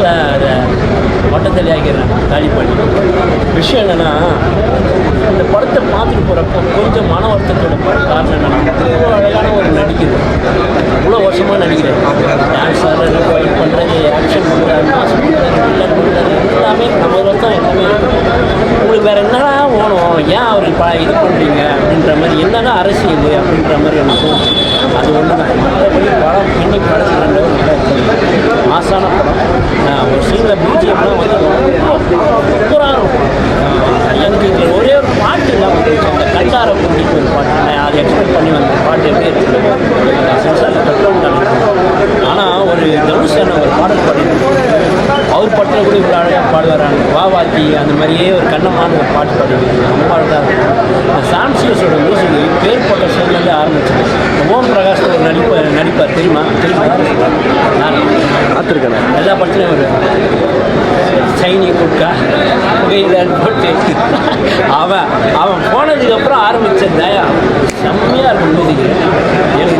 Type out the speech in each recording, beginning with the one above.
லாஸ்ட்டில் அதை வட்டத்தலி ஆகிடுறேன் காலி பண்ணி. விஷயம் என்னென்னா இந்த படத்தை பார்த்துட்டு போகிறப்போ கொஞ்சம் மன வருத்தத்தோட காரணம் என்னென்னா இவ்வளோ அழகான ஒரு நடிக்குது இவ்வளோ வருஷமாக நடிக்கிறேன் டான்ஸ் ஆடுறது ஃபைட் பண்ணுறது ஆக்ஷன் பண்ணுறது எல்லாமே நம்ம தான் எல்லாமே. உங்களுக்கு வேறு என்னடா ஓணும் ஏன் அவர் ப இது பண்ணுறீங்க அப்படின்ற மாதிரி என்னடா அரசியல் அப்படின்ற மாதிரி எனக்கு அது ஒன்று தான் மற்றபடி படம் பின்னி படத்தில் ரெண்டு மாசான படம் ஆஹ் ஒரு சீனில் பிஜிஎம்லாம் வந்து சூப்பராக இருக்கும் ஆஹ் எனக்கு இதில் ஒரே ஒரு பாட்டு இல்லாமல் இருந்துச்சு அந்த கண்டார குட்டிக்கு ஒரு பாட்டு நான் அதை எக்ஸ்பெக்ட் பண்ணி வந்த பாட்டு எப்படி இருக்கு சென்சாரில் கட்டணும் ஆனால் ஒரு தனுஷான ஒரு பாடல் பாடியிருக்கேன் அவர் பாட்டில் கூட இவ்வளோ பாடுறாங்க வாவாத்தி அந்த மாதிரியே ஒரு கண்ணமான ஒரு பாட்டு பாடிருக்காங்க ரொம்ப அழகாக இருக்கும். இந்த சாம்சியஸோட மியூசிக் பேர் போட்ட சேர்ந்து ஆரம்பிச்சது. ஓம் பிரகாஷ் ஒரு நடிப்ப நடிப்பார் தெரியுமா? தெரியுமா? நான் பார்த்துருக்கேன். எல்லா படத்துலையும் ஒரு சைனி குட்கா புகையிலன்னு போட்டு அவன் அவன் போனதுக்கப்புறம் ஆரம்பித்த தயா. செம்மையாக இருக்கும் மியூசிக்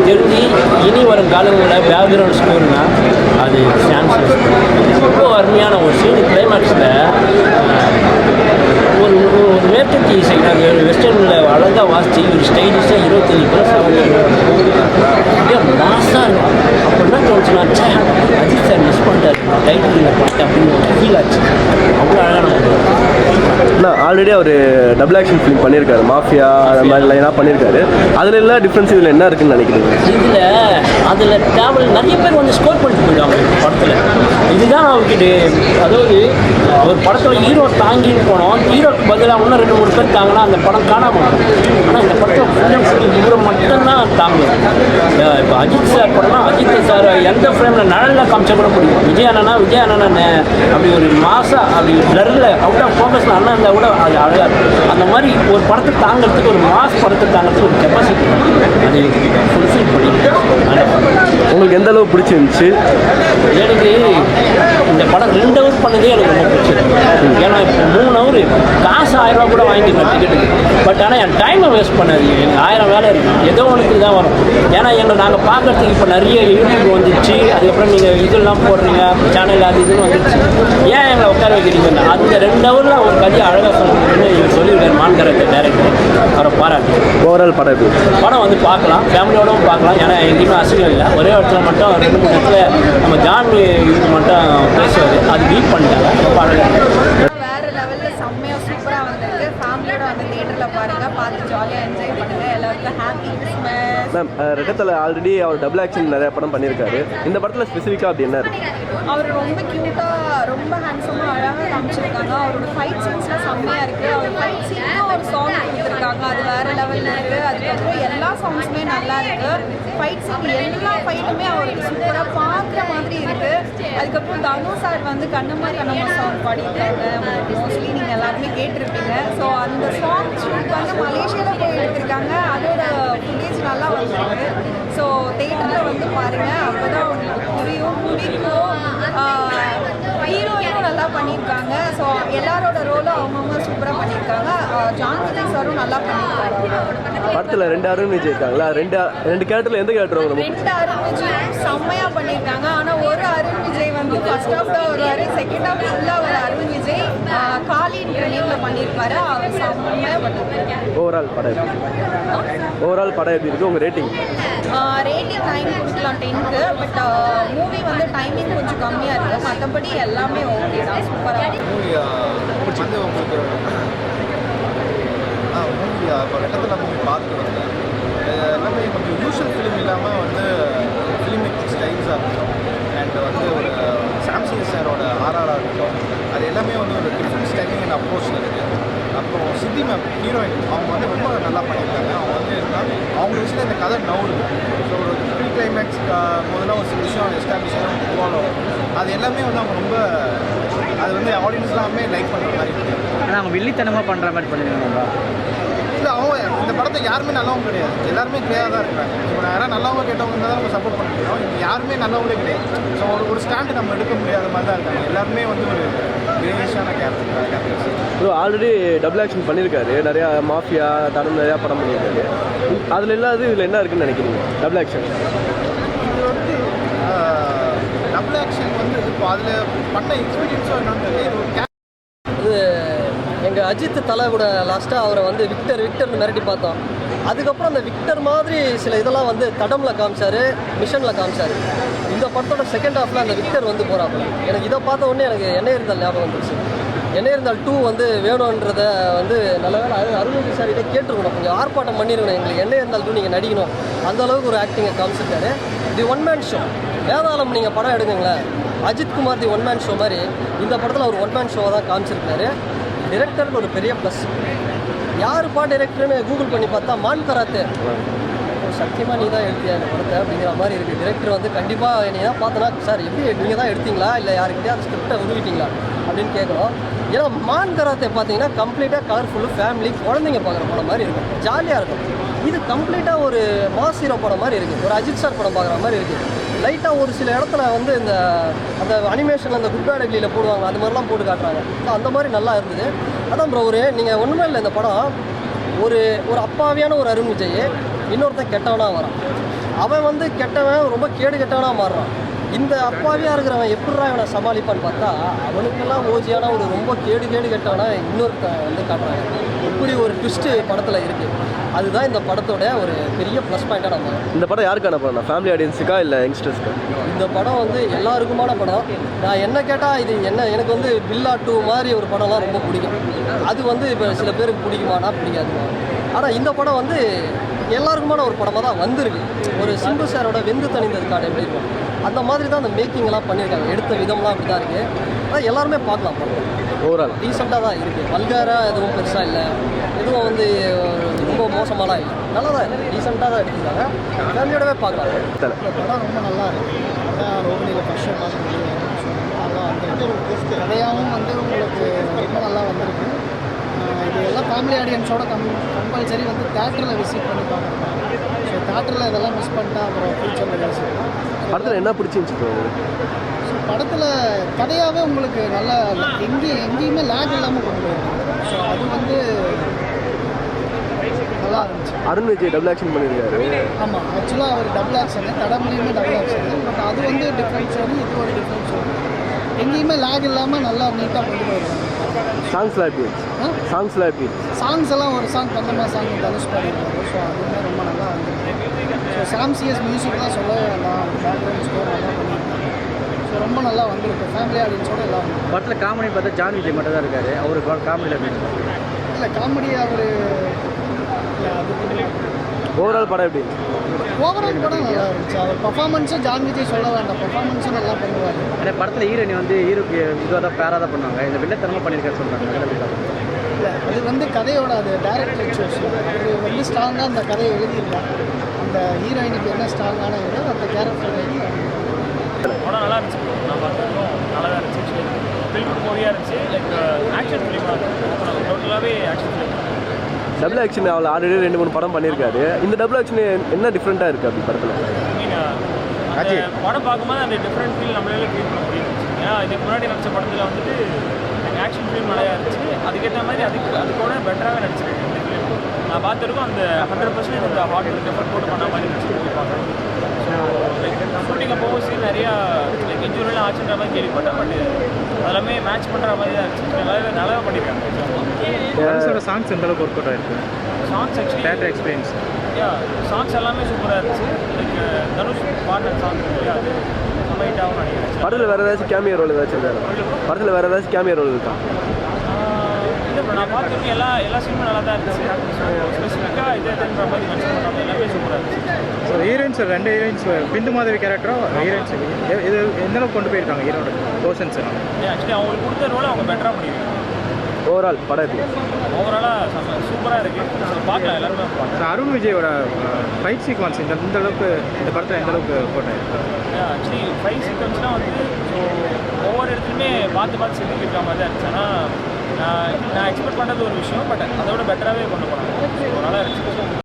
தெரிஞ்சு இனி வரும் காலங்களில் பேக்ரவுண்ட் ஸ்கோர்னா அது சான்சஸ். ரொம்ப அருமையான ஒரு சீனு கிளைமேக்ஸில் ஒரு ஒரு மேற்கத்தி இசை நாங்கள் வெஸ்டர்னில் அழகாக வாசித்து ஒரு ஸ்டைலிஷாக இருபத்தஞ்சி ப்ளஸ் அப்படியே மாசாக இருக்கும் அப்போ தோணுச்சுன்னா ச்சே அஜித் சார் மிஸ் பண்ணிட்டார். டைட்டில் பாட்டு அப்படின்னு ஒரு ஃபீல் ஆச்சு. அவ்வளோ அழகான இல்லை ஆல்ரெடி அவர் டபுள் ஆக்ஷன் ஃபிலிம் பண்ணியிருக்காரு. மாஃபியா அந்த மாதிரி லைனாக பண்ணியிருக்காரு. அதில் எல்லாம் டிஃப்ரென்ஸ் இதில் என்ன இருக்குன்னு நினைக்கிறீங்க? இதில் அதில் டிராவல் நிறைய பேர் வந்து ஸ்கோர் பண்ணிட்டு போயிடுவாங்க படத்தில். இதுதான் அவர்கிட்ட அதாவது ஒரு படத்தில் ஹீரோ தாங்கின்னு போனோம். ஹீரோக்கு பதிலாக இன்னும் ரெண்டு மூணு பேர் தாங்கினா அந்த படம் காணாம ஆனால் இந்த படத்தில் ஃபுல் அண்ட் ஃபுல் இவரை மட்டும்தான் தாங்கும் இப்போ அஜித் சார் படம்னா அஜித் சார் எந்த ஃப்ரேமில் நிழலில் காமிச்சா கூட பிடிக்கும் விஜய் அண்ணனா விஜய் அண்ணன் அப்படி ஒரு மாசா அப்படி பிளரில் அவுட் ஆஃப் ஃபோக்கஸில் அண்ணன் இருந்தால் கூட அது அழகாக இருக்கும். அந்த மாதிரி ஒரு படத்தை தாங்கிறதுக்கு ஒரு மாஸ் படத்தை தாங்கிறதுக்கு ஒரு கெப்பாசிட்டி அது ஃபுல்ஃபில் பண்ணிட்டு உங்களுக்கு எந்த அளவு பிடிச்சிருந்துச்சு? எனக்கு இந்த படம் ரெண்டு ஹவர் பண்ணதே எனக்கு ரொம்ப பிடிச்சிருக்கு ஏன்னா இப்போ மூணு ஹவர் காசு ஆயிரம் ரூபா கூட வாங்கிக்கலாம் டிக்கெட்டுக்கு பட் ஆனால் என் டைமை வேஸ்ட் பண்ணாது எனக்கு ஆயிரம் வேலை இருக்குது ஏதோ ஒன்றுக்கு தான் வரும். ஏன்னா எங்களை நாங்கள் பார்க்கறதுக்கு இப்போ நிறைய யூடியூப் வந்துடுச்சு அதுக்கப்புறம் நீங்கள் இதெல்லாம் போடுறீங்க. சேனல் அது இதுன்னு வந்துடுச்சு ஏன் எங்களை உட்கார வைக்கிறீங்க? அந்த ரெண்டு ஹவரில் ஒரு கதையை அழகாக சொல்லணும்னு இவர் சொல்லியிருக்காரு மான்கரத்தை டேரக்டர் அவரை பாராட்டு. ஓவரால் படம் எப்படி? படம் வந்து பார்க்கலாம். ஃபேமிலியோடவும் பார்க்கலாம். ஏன்னா எங்கேயுமே அசிங்கம் இல்லை. ஒரே இடத்துல மட்டும் ரெண்டு மூணு இடத்துல நம்ம ஜான் இது மட்டும் பேசுவார். அது பீட் பண்ணிட்டாங்க. ரொம்ப அழகாக மேம் ரெட்டத்தில் ஆல்ரெடி அவர் டபுள் ஆக்ஷன் நிறைய படம் பண்ணியிருக்காரு. இந்த படத்தில் ஸ்பெசிஃபிக்காக அப்படி என்ன இருக்கு? அவர் ரொம்ப க்யூட்டாக ரொம்ப ஹேண்ட்ஸமாக அழகாக காமிச்சிருக்காங்க. அவரோட ஃபைட் சீன்ஸ்லாம் செம்மையாக இருக்குது அவர் ஃபைட் சீனுக்கும் ஒரு சாங் கொடுத்துருக்காங்க. அது வேறு லெவலில் இருக்குது அதுக்கப்புறம் எல்லா சாங்ஸுமே நல்லா இருக்குது ஃபைட் சீன் எல்லா ஃபைட்டுமே அவருக்கு சூப்பரா பார்க்குற மாதிரி அதுக்கப்புறம் தனு சார் வந்து கண்ணு மாதிரி கண்ணம்மா சாங் பாடியிருக்காங்க. மோஸ்ட்லி நீங்க எல்லாருமே கேட்டிருப்பீங்க. ஸோ அந்த சாங் ஷூட் வந்து மலேசியால போய் எடுத்திருக்காங்க. அதோட ஃபுட்டேஜ் நல்லா வந்திருக்கு. ஸோ தேட்டரில் வந்து பாருங்க. அப்பதான் உங்களுக்கு புரியும். பிடிக்கும் ஹீரோயினும் நல்லா பண்ணியிருக்காங்க. ஸோ எல்லாரோட ரோலும் அவங்கவுங்க சூப்பராக பண்ணியிருக்காங்க. ஆஹ் ஜான் விஜய் சாரும் நல்லா பண்ணியிருக்காரு. படத்தில் ரெண்டு அருண் விஜய் இருக்காங்களா? ரெண்டு ரெண்டு கேரக்டரில் எந்த கேரக்டர் உங்களுக்கு ரெண்டு அருண் விஜய் செம்மையாக பண்ணியிருக்காங்க. ஆனால் வந்து ஃபர்ஸ்ட் ஹாஃப் தான் வருவார் செகண்ட் ஹாஃப் ஃபுல்லாக ஒரு அருண் விஜய் ஆஹ் காளின்ற நேமில் பண்ணியிருப்பாரு. அவர் ஓவரால் படம் எப்படி ஓவரால் படம் எப்படி இருக்குது உங்கள் ரேட்டிங் ரேட்டிங் நைன் கொடுக்கலாம் டென்க்கு பட் மூவி வந்து டைமிங் கொஞ்சம் கம்மியாக இருக்குது மற்றபடி எல்லாமே ஓகே தான். சூப்பராக மூவி இப்போ மூவி பார்த்துட்டு வந்தேன் அஹ் எல்லாமே கொஞ்சம் யூஷுவல் ஃபிலிம் இல்லாமல் வந்து ஃபிலிம் மேக்கிங் ஸ்டைல்ஸாக இருக்கட்டும் அண்ட் வந்து ஒரு சாம்சங் சாரோட ஆர்ஆராக இருக்கட்டும் அது எல்லாமே வந்து ஒரு டிஃப்ரெண்ட் ஸ்டைலிங் அண்ட் அப்ரோச்சில் இருக்குது அப்புறம் சித்தி மேம் ஹீரோயின் அவங்க வந்து ரொம்ப நல்லா பண்ணியிருக்காங்க அவங்க வந்து என்னன்னா அவங்க விஷயம் இந்த கதை நவுடுது ஸோ ஒரு ப்ரீ கிளைமேக்ஸ் முதல்ல ஒரு சில விஷயம் எஸ்டாப்ளிஷ் ஃபாலோ அது எல்லாமே வந்து அவங்க ரொம்ப அது வந்து ஆடியன்ஸ் எல்லாமே லைக் பண்ணுற மாதிரி ஆனால் அவங்க வில்லித்தனமாக பண்ணுற மாதிரி பண்ணிருக்காங்களா? இல்லை அவங்க இந்த படத்தை யாருமே நல்லவங்க கிடையாது. எல்லாருமே கிளியராக தான் இருக்கிறாங்க இப்போ நான் யாராவது நல்லவங்க கேட்டவங்க தான் நம்ம சப்போர்ட் பண்ண முடியும். இங்க யாருமே நல்லவங்களே கிடையாது. ஸோ ஒரு ஒரு ஸ்டாண்டு நம்ம எடுக்க முடியாத மாதிரி தான் இருக்காங்க. எல்லாருமே வந்து ஒரு கிரேஷான character characters bro already double action பண்ணியிருக்காரு நிறையா மாஃபியா தடம் நிறையா படம் பண்ணியிருக்காரு அதில் இல்லாத இதில் என்ன இருக்குன்னு நினைக்கிறீங்க? டபுள் ஆக்ஷன் இது வந்து டபுள் ஆக்ஷன் அதில் பண்ண எக்ஸ்பீரியன்ஸும் என்னன்னு இது எங்கள் அஜித் தலை கூட லாஸ்ட்டாக அவரை வந்து விக்டர் விக்டர்னு மிரட்டி பார்த்தோம். அதுக்கப்புறம் அந்த விக்டர் மாதிரி சில இதெல்லாம் வந்து தடம்ல காமிச்சாரு மிஷனில் காமிச்சாரு. இந்த படத்தோட செகண்ட் ஹாஃபில் அந்த விக்டர் வந்து போகிறாப்புல எனக்கு இதை பார்த்த உடனே எனக்கு என்ன இருந்தால் ஞாபகம் வந்துருச்சு. என்ன இருந்தால் டூ வந்து வேணுன்றத வந்து நல்ல வேலை அது அருள்மொழி சார் கிட்ட கேட்டிருக்கணும். கொஞ்சம் ஆர்ப்பாட்டம் பண்ணிருக்கணும். எங்களுக்கு என்ன இருந்தால் டூ நீங்கள் நடிக்கணும். அந்த அளவுக்கு ஒரு ஆக்டிங்கை காமிச்சிருக்காரு. The one man show Vedalam நீங்கள் படம் எடுங்களேன் Ajith Kumar the one man show மாதிரி இந்த படத்தில் அவர் ஒன் மேன் ஷோவை தான் காமிச்சிருக்காரு. டிரெக்டருக்கு ஒரு பெரிய ப்ளஸ் யாருப்பா டிரெக்டர்னு கூகுள் பண்ணி பார்த்தா மான் கராத்தே. சத்தியமாக நீ தான் எடுத்தியா இந்த படத்தை அப்படிங்கிற மாதிரி இருக்குது டிரெக்டர் வந்து கண்டிப்பாக என்னை தான் பார்த்தனா சார் எப்படி நீங்கள் தான் எடுத்தீங்களா? இல்லை யாருக்கிட்டயாவது ஸ்கிரிப்டை உருவிட்டீங்களா அப்படின்னு கேட்குறோம் ஏன்னா மான் கராத்தே பார்த்தீங்கன்னா கம்ப்ளீட்டாக கலர்ஃபுல்லு ஃபேமிலி குழந்தைங்க பார்க்குற படம் மாதிரி இருக்கும். ஜாலியாக இருக்கும். இது கம்ப்ளீட்டாக ஒரு மாஸ் ஹீரோ படம் மாதிரி இருக்குது ஒரு அஜித் சார் படம் பார்க்குற மாதிரி இருக்குது லைட்டாக ஒரு சில இடத்துல வந்து இந்த அந்த அனிமேஷன் அந்த குட் பேட் அக்லியில் போடுவாங்க. அது மாதிரிலாம் போட்டு காட்டுறாங்க. ஸோ அந்த மாதிரி நல்லா இருந்தது. அதான் ப்ரோ ஒரு நீங்கள் ஒன்றுமே இல்லை இந்த படம். ஒரு ஒரு அப்பாவியான ஒரு அருண் விஜய் இன்னொருத்தன் கெட்டவனாக வரான். அவன் வந்து கெட்டவன் ரொம்ப கேடு கெட்டவனாக மாறுறான். இந்த அப்பாவியாக இருக்கிறவன் எப்படிடா இவனை சமாளிப்பான்னு பார்த்தா அவனுக்கெல்லாம் ஓஜியான ஒரு ரொம்ப கேடு கேடு கெட்டவனா இன்னொருத்தன் வந்து காட்டுறாங்க. இப்படி ஒரு ட்விஸ்ட்டு படத்தில் இருக்குது அதுதான் இந்த படத்தோட ஒரு பெரிய ப்ளஸ் பாயிண்ட்டாக நம்ம இந்த படம் யாருக்கான படம் ஃபேமிலி ஆடியன்ஸுக்கா இல்லை யங்ஸ்டர்ஸ்க்கா இந்த படம் வந்து எல்லாருக்குமான படம். நான் என்ன கேட்டால் இது என்ன எனக்கு வந்து பில்லா டூ மாதிரி ஒரு படம்லாம் ரொம்ப பிடிக்கும். அது வந்து இப்போ சில பேருக்கு பிடிக்குமானா பிடிக்காதுமா ஆனால் இந்த படம் வந்து எல்லாருக்குமான ஒரு படமாக தான் வந்திருக்கு. ஒரு சிம்பு சாரோட வெந்து தணிந்தது காடு எப்படி இருக்கும்? அந்த மாதிரி தான் அந்த மேக்கிங்லாம் பண்ணியிருக்காங்க. எடுத்த விதம்லாம் அப்படி தான் இருக்குது அதான் எல்லாருமே பார்க்கலாம். ஓவரால். டீசெண்டாக தான் இருக்குது வல்காராக எதுவும் பெருசாக இல்லை. எதுவும் வந்து ரொம்ப மோசமாலாம் இல்லை. நல்லா தான் இருக்குது டீசெண்டாக தான் எடுத்துருக்காங்க. ஃபேமிலியோடவே பார்க்கலாம். படம் ரொம்ப நல்லா இருக்கு. அதான் ரோகிணியில் ஃபர்ஸ்ட் ஷோ கதையாகவும் வந்து உங்களுக்கு ரொம்ப நல்லா வந்திருக்கு. இது எல்லாம் ஃபேமிலி ஆடியன்ஸோட கம் கம்பல்சரி வந்து தேட்டரில் விசிட் பண்ணி பார்க்கணும். ஸோ தேட்டரில் இதெல்லாம் மிஸ் பண்ணிட்டா அப்புறம் ஃபியூச்சரில் விசிட் படத்தில் என்ன பிடிச்சிருந்துச்சு? ஸோ படத்தில் கதையாகவே உங்களுக்கு நல்லா எங்கேயும் எங்கேயுமே லேக் இல்லாமல் கொண்டு ஸோ அது வந்து நல்லா இருந்துச்சு. அருண் விஜய் டபுள் ஆக்ஷன் பண்ணியிருக்காரு. ஆமாம் ஆக்சுவலாக அவர் டபுள் ஆக்ஷனு தடமலையுமே டபுள் ஆக்ஷனு பட் அது வந்து டிஃப்ரெண்ட் ஷோனு இது ஒரு டிஃப்ரெண்ட் ஷோ எங்கேயுமே லேக் இல்லாமல் நல்லா நீட்டாக கொண்டு போயிருக்காங்க. சாங்ஸ்லாம் எப்படி இருந்துச்சு? சாங்ஸ்லாம் எப்படி இருந்துச்சு? சாங்ஸ் எல்லாம் ஒரு சாங் கந்தமா சாங் தனுஷ் பாடிருக்காரு ஸோ அதுவுமே ரொம்ப நல்லா வந்திருக்கு ஸோ சாம் சிஎஸ் மியூசிக்லாம் சொல்லவே வேண்டாம் பேக்ரவுண்ட் ஸ்கோர் நல்லா பண்ணியிருக்காங்க. ஸோ ரொம்ப நல்லா வந்திருக்கு. ஃபேமிலி ஆடியன்ஸோட எல்லாம் படத்தில் காமெடி பார்த்தா ஜான் விஜய் மட்டும் தான் இருக்காரு. அவரு காமெடியில் இல்லை காமெடி அவர் ஓவரால் படம் எப்படி? ஓவரால் படம் நல்லா இருந்துச்சு. அவர் பர்ஃபார்மன்ஸும் ஜான் விஜய் சொல்ல வேண்டாம் பர்ஃபார்மன்ஸும் நல்லா பண்ணுவார். ஏன்னா படத்தில் ஹீரோனி வந்து ஹீரோக்கு இதுவாக தான் பேராக தான் பண்ணுவாங்க. இந்த வில்லத்தனமாக பண்ணியிருக்காரு சொல்கிறாங்க அது வந்து கதையோட அது டேரக்டர் சூஸ் அது வந்து ஸ்ட்ராங்காக அந்த கதையை எழுதியிருக்காங்க. அந்த ஹீரோயினுக்கு என்ன ஸ்ட்ராங்கான இதோ அந்த கேரக்டர் எழுதி படம் நல்லா இருந்துச்சு. நான் பார்த்ததும் நல்லா தான் இருந்துச்சு. ஃபில்ம் மூவியாக இருந்துச்சு. லைக் ஆக்ஷன் ஃபிலிமாக டோட்டலாகவே ஆக்ஷன் ஃபிலிம் டபுள் ஆக்ஷன் அவள் ஆல்ரெடி ரெண்டு மூணு படம் பண்ணியிருக்காரு. இந்த டபுள் ஆக்ஷன் என்ன டிஃப்ரெண்ட்டாக இருக்குது அப்படி படத்தில்? படம் பார்க்கும்போது அந்த டிஃப்ரெண்ட் ஃபீல் நம்மளால ஃபீல் பண்ண முடியும் ஏன்னா இதுக்கு முன்னாடி நடிச்ச படத்தில் வந்துட்டு ஆக்ஷன் ஃபிலிம் நிறையா இருந்துச்சு. அதுக்கேற்ற மாதிரி அதுக்கு அதுக்கூட பெட்டராகவே நடிச்சிருக்கேன் இந்த ஃபிலிம் நான் பார்த்துருக்கோம் அந்த ஹண்ட்ரட் பர்சன்ட் இந்த ஹார்ட் ஒர்க் எஃபர்ட் போட்டு பண்ண மாதிரி நடிச்சு மூவி பார்க்குறேன் ஸோ லைக் ஷூட்டிங் அப்போ சீன் நிறையா லைக் இன்ஜூரியெலாம் ஆச்சுன்ற மாதிரி கேள்விப்பட்டேன் பட் அதெல்லாமே மேட்ச் பண்ணுற மாதிரி தான் இருந்துச்சு நல்லாவே நல்லாவே பண்ணியிருக்காங்க. சாங்ஸ் எந்த அளவுக்கு ஒர்க் அவுட் ஆயிருக்கு? Songs actually theatre experience yeah songs எல்லாமே சூப்பராக இருந்துச்சு. லைக் தனுஷ் பாடின சாங் இல்லையா அது ஹிட் ஆகும் நினைக்கிறேன் படத்தில் வேறு ஏதாச்சும் கேமியோ ரோல் ஏதாச்சும் இருக்கா? படத்தில் வேறு ஏதாச்சும் கேமியோ ரோல் இருக்கா? இல்லை bro, நான் பார்த்துருக்கேன் எல்லா எல்லா சீனுமே நல்லா தான் இருந்துச்சு. ஸோ ஸ்பெசிஃபிக்காக இது இதுன்ற மாதிரி மென்ஷன் பண்ணாமல் எல்லாமே சூப்பராக இருந்துச்சு ஸோ ஹீரோயின்ஸ் ரெண்டு ஹீரோயின்ஸ் பிந்து மாதிரி கேரக்டரும் ஹீரோயின்ஸ் இது எந்த அளவுக்கு கொண்டு போயிருக்காங்க ஹீரோட போர்ஷன்ஸ் ஆக்சுவலி அவங்களுக்கு கொடுத்த ரோலை அவங்க பெட்டராக பண்ணியிருக்காங்க ஓவரால் படம் எப்படி? ஓவராலாக செம்ம சூப்பராக இருக்குது பார்க்கலாம் எல்லாருமே பார்க்கலாம். அருண் விஜயோட ஃபைட் சீக்வன்ஸ் இந்த இந்த அளவுக்கு இந்த படத்தில் எந்த அளவுக்கு போட்டாங்க ஆக்சுவலி ஃபைவ் சீக்வன்ஸ்லாம் வந்து ஸோ ஒவ்வொரு இடத்துலையுமே பார்த்து பார்த்து செஞ்சுக்கிட்ட மாதிரி தான் இருந்துச்சு. ஆனால் நான் எக்ஸ்பெக்ட் பண்ணுறது ஒரு விஷயம் பட் அதோட பெட்டராகவே கொண்டு போனாங்க. இருந்துச்சு.